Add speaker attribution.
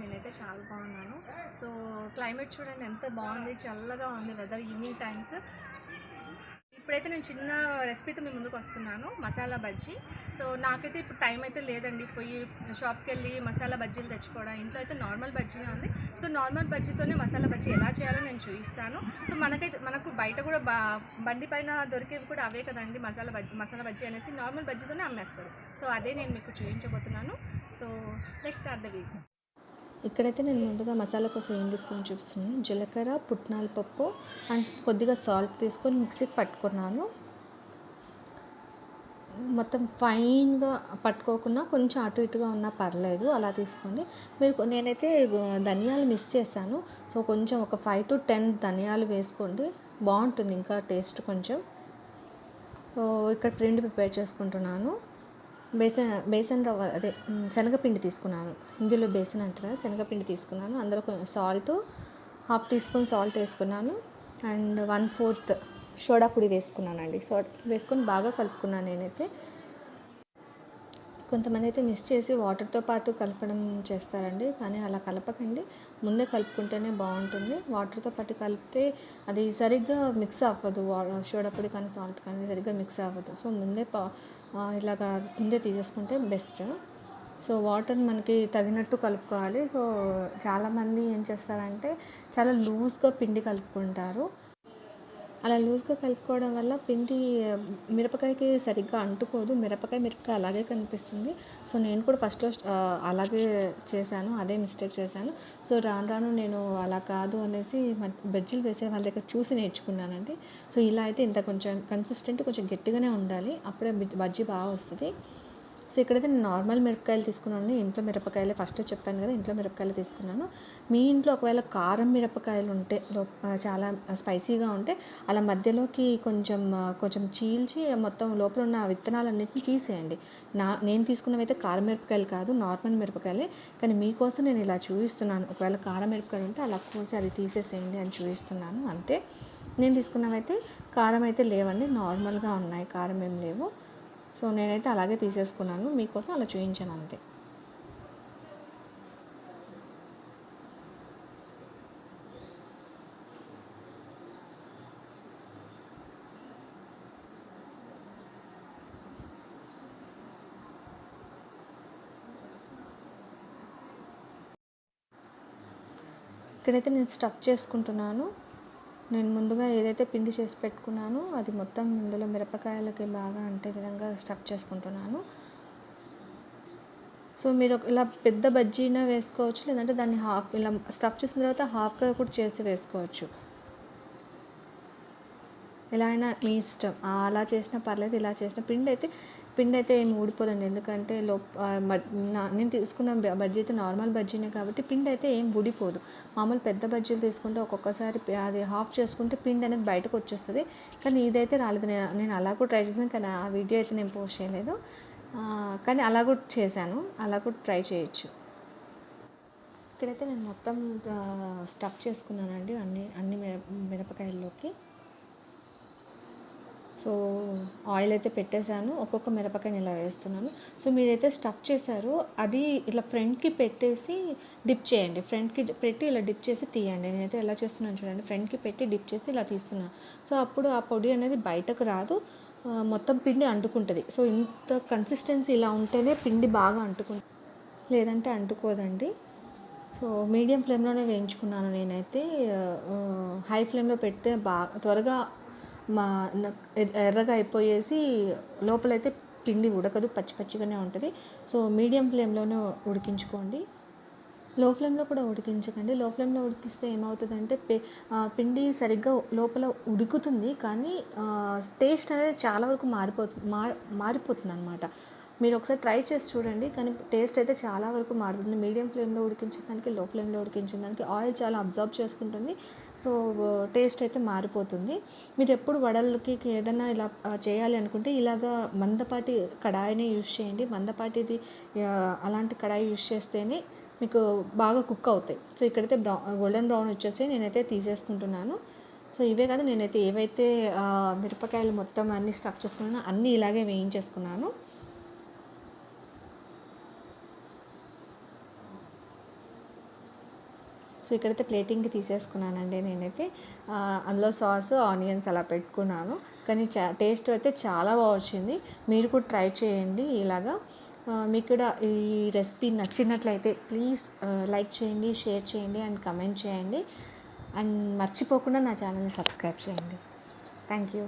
Speaker 1: నేనైతే చాలా బాగున్నాను. సో క్లైమేట్ చూడండి ఎంత బాగుంది చల్లగా ఉంది వెదర్ ఈవినింగ్ టైమ్స్ ఇప్పుడైతే నేను చిన్న రెసిపీతో మీ ముందుకు వస్తున్నాను మసాలా బజ్జీ. సో నాకైతే ఇప్పుడు టైం అయితే లేదండి. పోయి షాప్కి వెళ్ళి మసాలా బజ్జీలు తెచ్చుకోవడం ఇంట్లో అయితే నార్మల్ బజ్జీనే ఉంది. సో నార్మల్ బజ్జీతోనే మసాలా బజ్జీ ఎలా చేయాలో నేను చూపిస్తాను సో మనకైతే మనకు బయట కూడా బా బండి పైన దొరికేవి కూడా అవే కదండి మసాలా బజ్జీ మసాలా బజ్జీ అనేసి నార్మల్ బజ్జీతోనే అమ్మేస్తారు. సో అదే నేను మీకు చూపించబోతున్నాను so next start the video
Speaker 2: ఇక్కడైతే నేను ముందుగా మసాలా కోసం ఏం తీసుకొని చూపిస్తున్నాను జీలకర్ర పుట్నాల పప్పు అండ్ కొద్దిగా సాల్ట్ తీసుకొని మిక్సీకి పట్టుకున్నాను. మొత్తం ఫైన్గా పట్టుకోకుండా కొంచెం అటు ఇటుగా ఉన్నా పర్లేదు అలా తీసుకోండి. మీరు నేనైతే ధనియాలు మిస్ చేశాను. సో కొంచెం ఒక ఫైవ్ టు టెన్ ధనియాలు వేసుకోండి. బాగుంటుంది ఇంకా టేస్ట్ కొంచెం. సో ఇక్కడ ప్రింట్ ప్రిపేర్ చేసుకుంటున్నాను. బేసన్ బేసన్ రవ్వ అదే శనగపిండి తీసుకున్నాను. ఇందులో బేసన్ అంటారా? శనగపిండి తీసుకున్నాను. అందులో కొంచెం salt half teaspoon salt వేసుకున్నాను. అండ్ వన్ ఫోర్త్ సోడా పొడి వేసుకున్నానండి. సోడా వేసుకొని బాగా కలుపుకున్నాను నేనైతే. కొంతమంది అయితే మిస్ చేసి వాటర్తో పాటు కలపడం చేస్తారండి. కానీ అలా కలపకండి. ముందే కలుపుకుంటేనే బాగుంటుంది. వాటర్తో పాటు కలిపితే అది సరిగ్గా మిక్స్ అవ్వదు. వా- కానీ సాల్ట్ కానీ సరిగ్గా మిక్స్ అవ్వదు. సో ముందే పా ఇలాగా ముందే తీసేసుకుంటే బెస్ట్ సో వాటర్ మనకి తగినట్టు కలుపుకోవాలి. సో చాలామంది ఏం చేస్తారంటే చాలా లూజ్గా పిండి కలుపుకుంటారు. అలా లూజ్గా కలుపుకోవడం వల్ల పిండి మిరపకాయకి సరిగ్గా అంటుకోదు. మిరపకాయ మిరపకాయ అలాగే కనిపిస్తుంది. సో నేను కూడా ఫస్ట్లో అలాగే చేశాను. అదే మిస్టేక్ చేశాను. సో రాను రాను నేను అలా కాదు అనేసి బజ్జీలు వేసే వాళ్ళ దగ్గర చూసి నేర్చుకున్నానండి. సో ఇలా అయితే ఇంత కొంచెం కన్సిస్టెంట్ కొంచెం గట్టిగానే ఉండాలి. అప్పుడే బజ్జీ బాగా వస్తుంది. సో ఇక్కడైతే నేను నార్మల్ మిరపకాయలు తీసుకున్నాను. ఇంట్లో మిరపకాయలు ఫస్ట్ చెప్పాను కదా ఇంట్లో మిరపకాయలు తీసుకున్నాను. మీ ఇంట్లో ఒకవేళ కారం మిరపకాయలు ఉంటే చాలా స్పైసీగా ఉంటే అలా మధ్యలోకి కొంచెం కొంచెం చీల్చి మొత్తం లోపల ఉన్న విత్తనాలన్నింటినీ తీసేయండి. నా నేను తీసుకున్నవి అయితే కారం మిరపకాయలు కాదు నార్మల్ మిరపకాయలే. కానీ మీకోసం నేను ఇలా చూపిస్తున్నాను. ఒకవేళ కారం మిరపకాయలు ఉంటే అలా కోసి అది తీసేసేయండి అని చూపిస్తున్నాను. అంతే. నేను తీసుకున్నవైతే కారం అయితే లేవండి నార్మల్గా ఉన్నాయి. కారం ఏం లేవు. సో నేనైతే అలాగే తీసేసుకున్నాను. మీకోసం అలా చూపించాను అంతే. ఇక్కడైతే నేను స్టఫ్ చేసుకుంటున్నాను. నేను ముందుగా ఏదైతే పిండి చేసి పెట్టుకున్నానో అది మొత్తం ఇందులో మిరపకాయలకి బాగా అంటే విధంగా స్టఫ్ చేసుకుంటున్నాను. సో మీరు ఇలా పెద్ద బజ్జీనా వేసుకోవచ్చు లేదంటే దాన్ని హాఫ్ ఇలా స్టఫ్ చేసిన తర్వాత హాఫ్గా కూడా చేసి వేసుకోవచ్చు. ఎలా అయినా మీ ఇష్టం. అలా చేసినా పర్లేదు ఇలా చేసినా పిండి అయితే పిండి అయితే ఏమి ఊడిపోదండి ఎందుకంటే లో నేను తీసుకున్న బజ్జీ అయితే నార్మల్ బజ్జీనే కాబట్టి పిండి అయితే ఏం ఊడిపోదు. మామూలు పెద్ద బజ్జీలు తీసుకుంటే ఒక్కొక్కసారి అది హాఫ్ చేసుకుంటే పిండి అనేది బయటకు వచ్చేస్తుంది. కానీ ఇదైతే రాలేదు. నేను నేను అలా కూడా ట్రై చేశాను కానీ ఆ వీడియో అయితే నేను పోస్ట్ చేయలేదు. కానీ అలా కూడా చేశాను. అలా కూడా ట్రై చేయొచ్చు. ఇక్కడైతే నేను మొత్తం స్టఫ్ చేసుకున్నానండి అన్ని అన్ని మిరపకాయల్లోకి. సో ఆయిల్ అయితే పెట్టేశాను. ఒక్కొక్క మిరపకాయని ఇలా వేస్తున్నాను. సో మీరైతే స్టఫ్ చేశారో అది ఇలా ఫ్రంట్కి పెట్టేసి డిప్ చేయండి. ఫ్రంట్కి పెట్టి ఇలా డిప్ చేసి తీయండి. నేనైతే ఎలా చేస్తున్నాను చూడండి. ఫ్రంట్కి పెట్టి డిప్ చేసి ఇలా తీస్తున్నాను సో అప్పుడు ఆ పొడి అనేది బయటకు రాదు. మొత్తం పిండి అంటుకుంటుంది. సో ఇంత కన్సిస్టెన్సీ ఇలా ఉంటేనే పిండి బాగా అంటుకుంటుంది. లేదంటే అంటుకోదండి. సో మీడియం ఫ్లేమ్లోనే వేయించుకున్నాను నేనైతే. హై ఫ్లేమ్లో పెడితే బాగా త్వరగా మా ఎర్రగా అయిపోయేసి లోపలైతే పిండి ఉడకదు పచ్చి పచ్చిగానే ఉంటుంది. సో మీడియం ఫ్లేమ్లోనే ఉడికించుకోండి. లో ఫ్లేమ్లో కూడా ఉడికించకండి. లో ఫ్లేమ్లో ఉడికిస్తే ఏమవుతుందంటే పే పిండి సరిగ్గా లోపల ఉడుకుతుంది కానీ టేస్ట్ అనేది చాలా వరకు మారిపోతుంది మా మారిపోతుంది అనమాట మీరు ఒకసారి ట్రై చేసి చూడండి కానీ టేస్ట్ అయితే చాలా వరకు మారుతుంది. మీడియం ఫ్లేమ్లో ఉడికించడానికి లో ఫ్లేమ్లో ఉడికించడానికి ఆయిల్ చాలా అబ్జర్వ్ చేసుకుంటుంది. సో టేస్ట్ అయితే మారిపోతుంది. మీరు ఎప్పుడు వడలకి ఏదైనా ఇలా చేయాలి అనుకుంటే ఇలాగా మందపాటి కడాయినే యూజ్ చేయండి. మందపాటిది అలాంటి కడాయి యూజ్ చేస్తేనే మీకు బాగా కుక్ అవుతాయి. సో ఇక్కడైతే బ్రౌన్ గోల్డెన్ బ్రౌన్ వచ్చేసి నేనైతే తీసేసుకుంటున్నాను. సో ఇవే కాదు నేనైతే ఏవైతే మిరపకాయలు మొత్తం అన్నీ స్టఫ్ చేసుకున్నానో అన్నీ ఇలాగే వేయించేసుకున్నాను. సో ఇక్కడైతే ప్లేటింగ్కి తీసేసుకున్నానండి నేనైతే. అందులో సాస్ ఆనియన్స్ అలా పెట్టుకున్నాను. కానీ చా టేస్ట్ అయితే చాలా బాగా వచ్చింది. మీరు కూడా ట్రై చేయండి ఇలాగా. మీకు కూడా ఈ రెసిపీ నచ్చినట్లయితే ప్లీజ్ లైక్ చేయండి షేర్ చేయండి అండ్ కమెంట్ చేయండి. అండ్ మర్చిపోకుండా నా ఛానల్ని సబ్స్క్రైబ్ చేయండి. Thank you.